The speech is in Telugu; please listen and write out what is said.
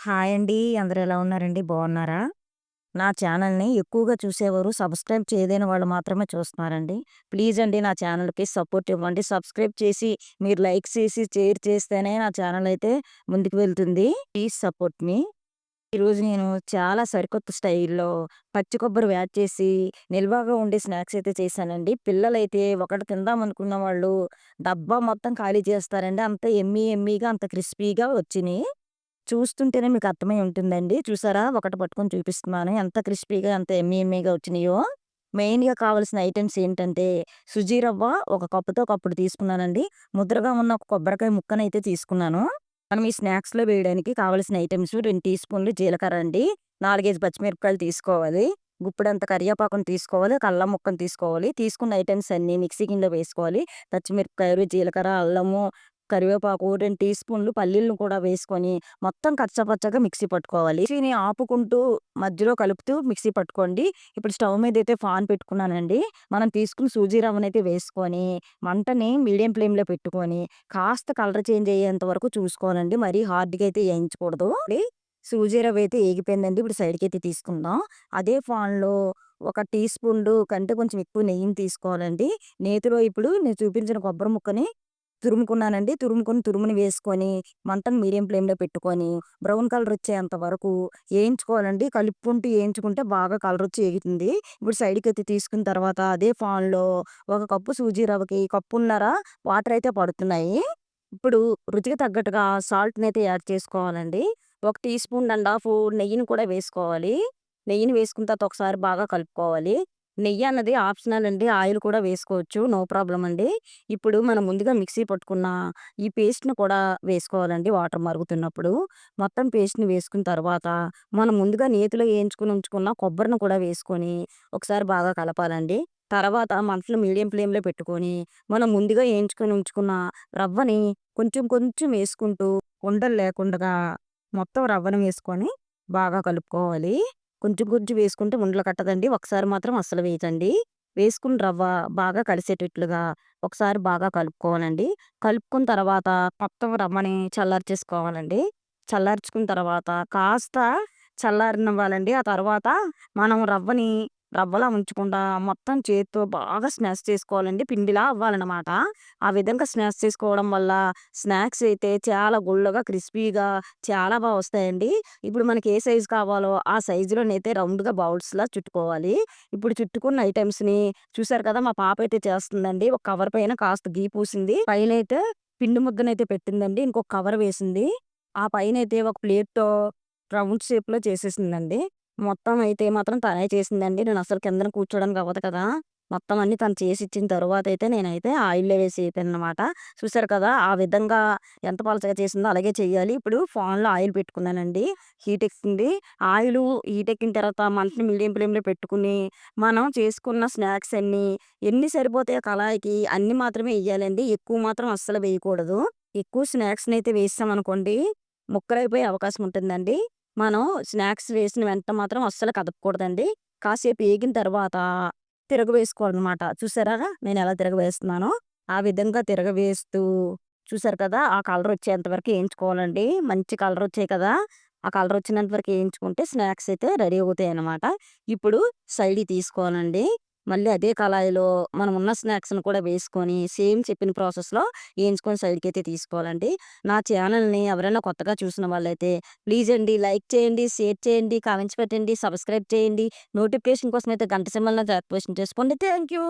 హాయ్ అండి. అందరూ ఎలా ఉన్నారండి? బాగున్నారా? నా ఛానల్‌ని ఎక్కువగా చూసేవారు సబ్స్క్రైబ్ చేయలేని వాళ్ళు మాత్రమే చూస్తున్నారండి. ప్లీజ్ అండి నా ఛానల్‌కి సపోర్ట్ ఇవ్వండి. సబ్స్క్రైబ్ చేసి, మీరు లైక్ చేసి, షేర్ చేస్తేనే నా ఛానల్ అయితే ముందుకు వెళ్తుంది. ప్లీజ్ సపోర్ట్ మీ. ఈరోజు నేను చాలా సరికొత్త స్టైల్‌లో పచ్చి కొబ్బరి వ్యాడ్ చేసి, నిల్వగా ఉండే స్నాక్స్ అయితే చేశానండి. పిల్లలైతే ఒకటి తిందామనుకున్న వాళ్ళు డబ్బా మొత్తం ఖాళీ చేస్తారండి. అంత ఎమ్మీ ఎమ్మీగా అంత క్రిస్పీగా వచ్చినాయి చూస్తుంటేనే మీకు అర్థమై ఉంటుందండి. చూసారా? ఒకటి పట్టుకొని చూపిస్తున్నాను. ఎంత క్రిస్పీగా ఎంత యమ్మీ వచ్చినాయో. మెయిన్‌గా కావాల్సిన ఐటమ్స్ ఏంటంటే, సుజీ రవ్వ ఒక కప్పుతో కప్పుడు తీసుకున్నానండి. ముద్రగా ఉన్న ఒక కొబ్బరికాయ ముక్కనైతే తీసుకున్నాను. మనం ఈ స్నాక్స్‌లో వేయడానికి కావాల్సిన ఐటమ్స్ రెండు టీ స్పూన్లు జీలకర్ర అండి. 4, 5 పచ్చిమిరపకాయలు తీసుకోవాలి. గుప్పుడంత కరివేపాకుని తీసుకోవాలి. ఒక అల్లం ముక్కను తీసుకోవాలి. తీసుకున్న ఐటమ్స్ అన్నీ మిక్సీ గిన్నెలో వేసుకోవాలి. పచ్చిమిరపకాయలు, జీలకర్ర, అల్లము, కరివేపాకు, రెండు టీ స్పూన్లు పల్లీలను కూడా వేసుకొని మొత్తం కచ్చపచ్చగా మిక్సీ పట్టుకోవాలి. మిక్సీని ఆపుకుంటూ మధ్యలో కలుపుతూ మిక్సీ పట్టుకోండి. ఇప్పుడు స్టవ్ మీద అయితే ఫాన్ పెట్టుకున్నానండి. మనం తీసుకున్న సూజీ రవ్వనైతే వేసుకొని, మంటని మీడియం ఫ్లేమ్‌లో పెట్టుకొని, కాస్త కలర్ చేంజ్ అయ్యేంత వరకు చూసుకోవాలండి. మరీ హార్డ్‌గా అయితే వేయించకూడదు. సూజీ రవ్వ అయితే ఏగిపోయిందండి. ఇప్పుడు సైడ్కి అయితే తీసుకుందాం. అదే ఫాన్లో ఒక టీ స్పూన్లు కంటే కొంచెం ఎక్కువ నెయ్యిని తీసుకోవాలండి. నేతిలో ఇప్పుడు నేను చూపించిన కొబ్బరి ముక్కని తురుముకున్నానండి. తురుముకొని తురుముని వేసుకొని, మంటను మీడియం ఫ్లేమ్‌లో పెట్టుకొని, బ్రౌన్ కలర్ వచ్చేంత వరకు వేయించుకోవాలండి కలుపుకుంటూ వేయించుకుంటే బాగా కలర్ వచ్చి వేగుతుంది ఇప్పుడు సైడ్కి ఎత్తి తీసుకున్న తర్వాత అదే పాన్‌లో ఒక కప్పు సూజీ రవ్వకి కప్పున్నర వాటర్ అయితే పడుతున్నాయి. ఇప్పుడు రుచికి తగ్గట్టుగా సాల్ట్ని అయితే యాడ్ చేసుకోవాలండి. ఒక టీ స్పూన్ అండ్ హాఫ్ నెయ్యిని కూడా వేసుకోవాలి. నెయ్యిని వేసుకున్న తర్వాత ఒకసారి బాగా కలుపుకోవాలి. నెయ్యి అన్నది ఆప్షనల్ అండి. ఆయిల్ కూడా వేసుకోవచ్చు. నో ప్రాబ్లమ్ అండి. ఇప్పుడు మనం ముందుగా మిక్సీ పట్టుకున్న ఈ పేస్ట్‌ని కూడా వేసుకోవాలండి వాటర్ మరుగుతున్నప్పుడు. మొత్తం పేస్ట్‌ని వేసుకున్న తర్వాత, మనం ముందుగా నేతిలో వేయించుకుని ఉంచుకున్న కొబ్బరిని కూడా వేసుకొని, ఒకసారి బాగా కలపాలండి. తర్వాత మంటలు మీడియం ఫ్లేమ్‌లో పెట్టుకొని, మనం ముందుగా వేయించుకొని ఉంచుకున్న రవ్వని కొంచెం కొంచెం వేసుకుంటూ, ఉండలు లేకుండా మొత్తం రవ్వను వేసుకొని బాగా కలుపుకోవాలి. కొంచెం కొంచెం వేసుకుంటే ఉండలు కట్టదండి. ఒకసారి మాత్రం అస్సలు వేయదండి వేసుకున్న రవ్వ బాగా కలిసేటట్లుగా ఒకసారి బాగా కలుపుకోవాలండి. కలుపుకున్న తర్వాత మొత్తం రవ్వని చల్లార్చేసుకోవాలండి. చల్లార్చుకున్న తర్వాత కాస్త చల్లారనివ్వాలండి. ఆ తర్వాత మనం రవ్వని రవ్వలా ఉంచకుండా మొత్తం చేత్తో బాగా స్నాక్స్ చేసుకోవాలండి. పిండిలా అవ్వాలనమాట. ఆ విధంగా స్నాక్స్ చేసుకోవడం వల్ల స్నాక్స్ అయితే చాలా గుళ్ళగా క్రిస్పీగా చాలా బాగా వస్తాయండి. ఇప్పుడు మనకి ఏ సైజు కావాలో ఆ సైజులోనైతే రౌండ్‌గా బౌల్స్‌లా చుట్టుకోవాలి. ఇప్పుడు చుట్టుకున్న ఐటమ్స్ని చూసారు కదా! మా పాప అయితే చేస్తుందండి. ఒక కవర్ పైన కాస్త గీ పూసింది. అయితే పిండి ముద్దనైతే పెట్టిందండి. ఇంకొక కవర్ వేసింది. ఆ పైన అయితే ఒక ప్లేట్‌తో రౌండ్ షేప్‌లో చేసేసిందండి. మొత్తం అయితే మాత్రం తనే చేసిందండి. నేను అసలు కిందన కూర్చోడానికి అవ్వదు కదా! మొత్తం అన్నీ తను చేసి ఇచ్చిన తర్వాత అయితే నేనైతే ఆయిల్‌లో వేసి ఏపాననమాట. చూసారు కదా! ఆ విధంగా ఎంత పలచగా చేసిందో అలాగే చేయాలి. ఇప్పుడు ఫోన్లో ఆయిల్ పెట్టుకున్నానండి. హీట్ ఎక్కింది. ఆయిలు హీట్ ఎక్కిన తర్వాత మంటని మీడియం ఫ్లేమ్‌లో పెట్టుకుని మనం చేసుకున్న స్నాక్స్ అన్నీ ఎన్ని సరిపోతాయో కళాయికి అన్ని మాత్రమే వేయాలండి ఎక్కువ మాత్రం అస్సలు వేయకూడదు. ఎక్కువ స్నాక్స్ని అయితే వేసామనుకోండి, ముక్కలైపోయే అవకాశం ఉంటుందండి. మనం స్నాక్స్ వేసిన వెంట మాత్రం అస్సలు కదపకూడదండి. కాసేపు వేగిన తర్వాత తిరగవేసుకోవాలన్నమాట చూసారా నేను ఎలా తిరగవేస్తున్నానో? ఆ విధంగా తిరగవేస్తూ చూసారు కదా! ఆ కలర్ వచ్చేంత వరకు మంచి కలర్ వచ్చాయి కదా! ఆ కలర్ వచ్చినంత వరకు వేయించుకుంటే స్నాక్స్ అయితే రెడీ అవుతాయి అన్నమాట ఇప్పుడు సైడ్ తీసుకోవాలండి. మళ్ళీ అదే కళాయిలో మనం ఉన్న స్నాక్స్‌ని కూడా వేసుకొని సేమ్ చెప్పిన ప్రాసెస్‌లో వేయించుకొని సైడ్కి అయితే తీసుకోవాలండి. నా ఛానల్‌ని ఎవరైనా కొత్తగా చూసిన వాళ్ళైతే ప్లీజ్ అండి లైక్ చేయండి, షేర్ చేయండి, కామెంట్స్ పెట్టండి, సబ్స్క్రైబ్ చేయండి. నోటిఫికేషన్ కోసం అయితే గంట సింబల్‌ని యాక్టివేషన్ చేసుకోండి. Thank you.